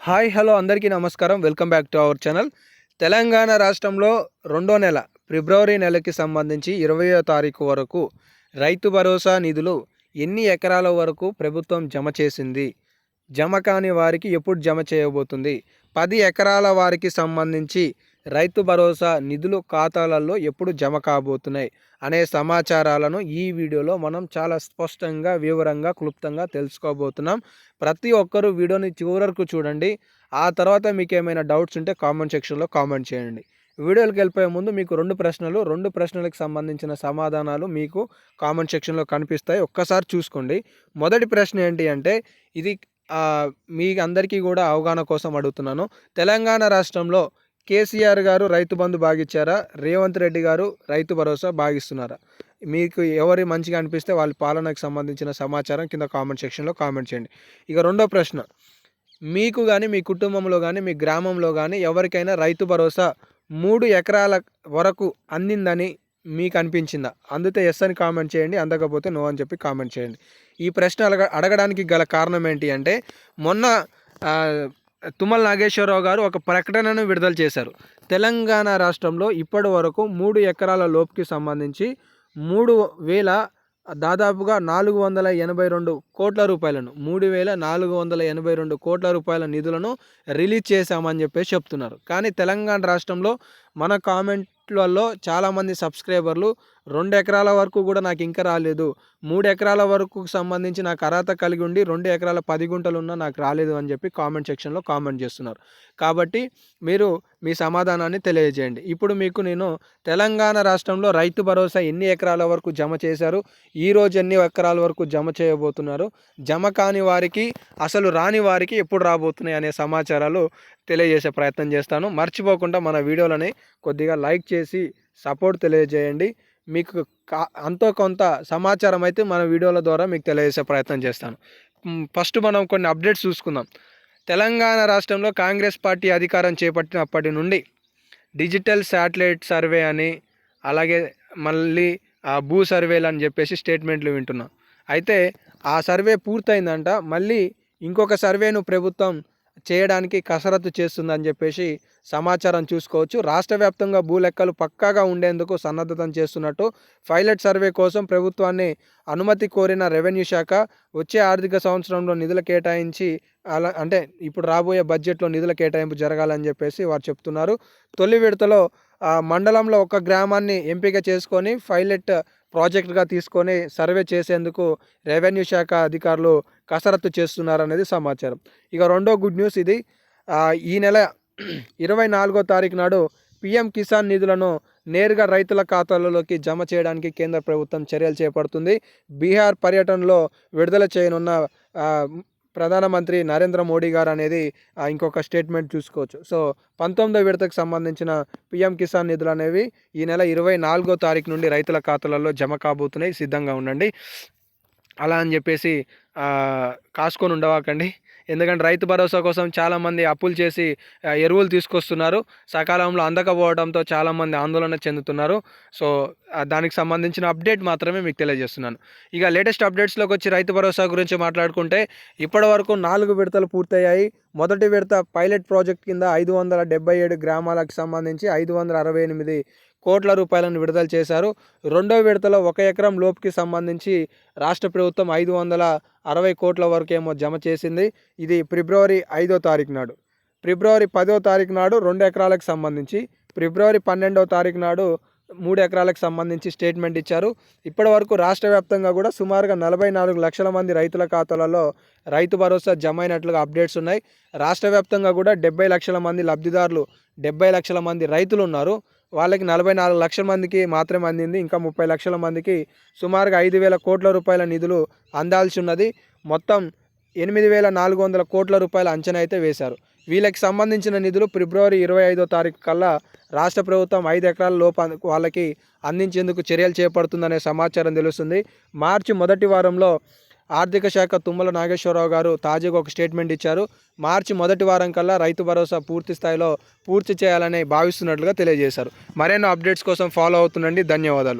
Hi hello అందరికీ నమస్కారం. Welcome back to our channel. Telangana రాష్ట్రంలో రెండో నెల ఫిబ్రవరి నెలకి సంబంధించి ఇరవయో తారీఖు వరకు రైతు భరోసా నిధులు ఎన్ని ఎకరాల వరకు ప్రభుత్వం జమ చేసింది? జమ కాని వారికి ఎప్పుడు జమ చేయబోతుంది? పది ఎకరాల వారికి సంబంధించి రైతు భరోసా నిధులు ఖాతాలలో ఎప్పుడు జమ కాబోతున్నాయి అనే సమాచారాలను ఈ వీడియోలో మనం చాలా స్పష్టంగా వివరంగా క్లుప్తంగా తెలుసుకోబోతున్నాం. ప్రతి ఒక్కరూ వీడియోని చివరకు చూడండి. ఆ తర్వాత మీకు ఏమైనా డౌట్స్ ఉంటే కామెంట్ సెక్షన్లో కామెంట్ చేయండి. వీడియోకి వెళ్ళిపోయే ముందు మీకు రెండు ప్రశ్నలు రెండు ప్రశ్నలకు సంబంధించిన సమాధానాలు మీకు కామెంట్ సెక్షన్లో కనిపిస్తాయి. ఒక్కసారి చూసుకోండి. మొదటి ప్రశ్న ఏంటి అంటే ఇది మీ అందరికీ కూడా అవగాహన కోసం అడుగుతున్నాను. తెలంగాణ రాష్ట్రంలో కేసీఆర్ గారు రైతు బంధు బాగిచ్చారా? రేవంత్ రెడ్డి గారు రైతు భరోసా బాగిస్తున్నారా? మీకు ఎవరి మంచిగా అనిపిస్తే వాళ్ళ పాలనకు సంబంధించిన సమాచారం కింద కామెంట్ సెక్షన్లో కామెంట్ చేయండి. ఇక రెండో ప్రశ్న. మీకు కానీ మీ కుటుంబంలో కానీ మీ గ్రామంలో కానీ ఎవరికైనా రైతు భరోసా మూడు ఎకరాల వరకు అందిందని మీకు అనిపించిందా? అందుతే ఎస్ అని కామెంట్ చేయండి అందకపోతే నో అని చెప్పి కామెంట్ చేయండి. ఈ ప్రశ్న అడగ అడగడానికి గల కారణం ఏంటి అంటే మొన్న తుమ్మల నాగేశ్వరరావు గారు ఒక ప్రకటనను విడుదల చేశారు. తెలంగాణ రాష్ట్రంలో ఇప్పటి వరకు మూడు ఎకరాల లోపుకి సంబంధించి మూడు వేల దాదాపుగా నాలుగు వందల ఎనభై రెండు కోట్ల రూపాయలను మూడు వేల నాలుగు వందల ఎనభై రెండు కోట్ల రూపాయల నిధులను రిలీజ్ చేశామని చెప్పేసి చెప్తున్నారు. కానీ తెలంగాణ రాష్ట్రంలో మన కామెంట్లలో చాలామంది సబ్స్క్రైబర్లు రెండు ఎకరాల వరకు కూడా నాకు ఇంకా రాలేదు. మూడు ఎకరాల వరకు సంబంధించి నాకు అర్హత కలిగి ఉండి రెండు ఎకరాల పది గుంటలు ఉన్నా నాకు రాలేదు అని చెప్పి కామెంట్ సెక్షన్లో కామెంట్ చేస్తున్నారు. కాబట్టి మీరు మీ సమాధానాన్ని తెలియజేయండి. ఇప్పుడు మీకు నేను తెలంగాణ రాష్ట్రంలో రైతు భరోసా ఎన్ని ఎకరాల వరకు జమ చేశారు? ఈరోజు ఎన్ని ఎకరాల వరకు జమ చేయబోతున్నారు? జమ కాని వారికి అసలు రాని వారికి ఎప్పుడు రాబోతున్నాయి అనే సమాచారాలు తెలియజేసే ప్రయత్నం చేస్తాను. మర్చిపోకుండా మన వీడియోలని కొద్దిగా లైక్ చేసి సపోర్ట్ తెలియజేయండి. మీకు కా అంతో కొంత సమాచారం అయితే మన వీడియోల ద్వారా మీకు తెలియజేసే ప్రయత్నం చేస్తాను. ఫస్ట్ మనం కొన్ని అప్డేట్స్ చూసుకుందాం. తెలంగాణ రాష్ట్రంలో కాంగ్రెస్ పార్టీ అధికారం చేపట్టినప్పటి నుండి డిజిటల్ శాటిలైట్ సర్వే అని అలాగే మళ్ళీ భూ సర్వేలు అని చెప్పేసి స్టేట్మెంట్లు వింటున్నాం. అయితే ఆ సర్వే పూర్తయిందంట మళ్ళీ ఇంకొక సర్వేను ప్రభుత్వం చేయడానికి కసరత్తు చేస్తుందని చెప్పేసి సమాచారం చూసుకోవచ్చు. రాష్ట్ర వ్యాప్తంగా భూలెక్కలు పక్కాగా ఉండేందుకు సన్నద్ధతం చేస్తున్నట్టు పైలట్ సర్వే కోసం ప్రభుత్వాన్ని అనుమతి కోరిన రెవెన్యూ శాఖ వచ్చే ఆర్థిక సంవత్సరంలో నిధులు కేటాయించి అలా అంటే ఇప్పుడు రాబోయే బడ్జెట్లో నిధుల కేటాయింపు జరగాలని చెప్పేసి వారు చెప్తున్నారు. తొలి విడతలో మండలంలో ఒక గ్రామాన్ని ఎంపిక చేసుకొని పైలట్ ప్రాజెక్ట్గా తీసుకొని సర్వే చేసేందుకు రెవెన్యూ శాఖ అధికారులు కసరత్తు చేస్తున్నారనేది సమాచారం. ఇక రెండో గుడ్ న్యూస్ ఇది. ఈ నెల ఇరవై నాలుగో తారీఖు నాడు పిఎం కిసాన్ నిధులను నేరుగా రైతుల ఖాతాలలోకి జమ చేయడానికి కేంద్ర ప్రభుత్వం చర్యలు చేపడుతుంది. బీహార్ పర్యటనలో విడుదల చేయనున్న ప్రధానమంత్రి నరేంద్ర మోడీ గారు అనేది ఇంకొక స్టేట్మెంట్ చూసుకోవచ్చు. సో పంతొమ్మిదో విడతకు సంబంధించిన పిఎం కిసాన్ నిధులు అనేవి ఈ నెల ఇరవై నాలుగో తారీఖు నుండి రైతుల ఖాతాలలో జమ కాబోతున్నాయి. సిద్ధంగా ఉండండి. అలా అని చెప్పేసి కాసుకొని ఉండవాకండి. ఎందుకంటే రైతు భరోసా కోసం చాలామంది అప్పులు చేసి ఎరువులు తీసుకొస్తున్నారు. సకాలంలో అందకపోవడంతో చాలామంది ఆందోళన చెందుతున్నారు. సో దానికి సంబంధించిన అప్డేట్ మాత్రమే మీకు తెలియజేస్తున్నాను. ఇక లేటెస్ట్ అప్డేట్స్లోకి వచ్చి రైతు భరోసా గురించి మాట్లాడుకుంటే ఇప్పటివరకు నాలుగు విడతలు పూర్తయ్యాయి. మొదటి విడత పైలట్ ప్రాజెక్ట్ కింద ఐదు వందల డెబ్బై ఏడు గ్రామాలకు సంబంధించి ఐదు వందల అరవై ఎనిమిది కోట్ల రూపాయలను విడుదల చేశారు. రెండో విడతలో ఒక ఎకరం లోపుకి సంబంధించి రాష్ట్ర ప్రభుత్వం ఐదు వందల అరవై కోట్ల వరకు ఏమో జమ చేసింది. ఇది ఫిబ్రవరి ఐదో తారీఖు నాడు. ఫిబ్రవరి పదో తారీఖు నాడు రెండు ఎకరాలకు సంబంధించి ఫిబ్రవరి పన్నెండవ తారీఖు నాడు మూడు ఎకరాలకు సంబంధించి స్టేట్మెంట్ ఇచ్చారు. ఇప్పటి వరకు రాష్ట్ర వ్యాప్తంగా కూడా సుమారుగా నలభై నాలుగు లక్షల మంది రైతుల ఖాతాలలో రైతు భరోసా జమ అయినట్లుగా అప్డేట్స్ ఉన్నాయి. రాష్ట్ర వ్యాప్తంగా కూడా డెబ్బై లక్షల మంది లబ్ధిదారులు డెబ్బై లక్షల మంది రైతులు ఉన్నారు. వాళ్ళకి నలభై నాలుగు లక్షల మందికి మాత్రమే అందింది. ఇంకా ముప్పై లక్షల మందికి సుమారుగా ఐదు వేల కోట్ల రూపాయల నిధులు అందాల్సి ఉన్నది. మొత్తం ఎనిమిది వేల నాలుగు వందల కోట్ల రూపాయల అంచనా అయితే వేశారు. వీళ్ళకి సంబంధించిన నిధులు ఫిబ్రవరి ఇరవై ఐదో తారీఖు కల్లా రాష్ట్ర ప్రభుత్వం ఐదు ఎకరాల లోపు వాళ్ళకి అందించేందుకు చర్యలు చేపడుతుందనే సమాచారం తెలుస్తుంది. మార్చి మొదటి వారంలో ఆర్థిక శాఖ తుమ్మల నాగేశ్వరరావు గారు తాజాగా ఒక స్టేట్మెంట్ ఇచ్చారు. మార్చి మొదటి వారం కల్లా రైతు భరోసా పూర్తి స్థాయిలో పూర్తి చేయాలని భావిస్తున్నట్లుగా తెలియజేశారు. మరెన్నో అప్డేట్స్ కోసం ఫాలో అవుతుండండి. ధన్యవాదాలు.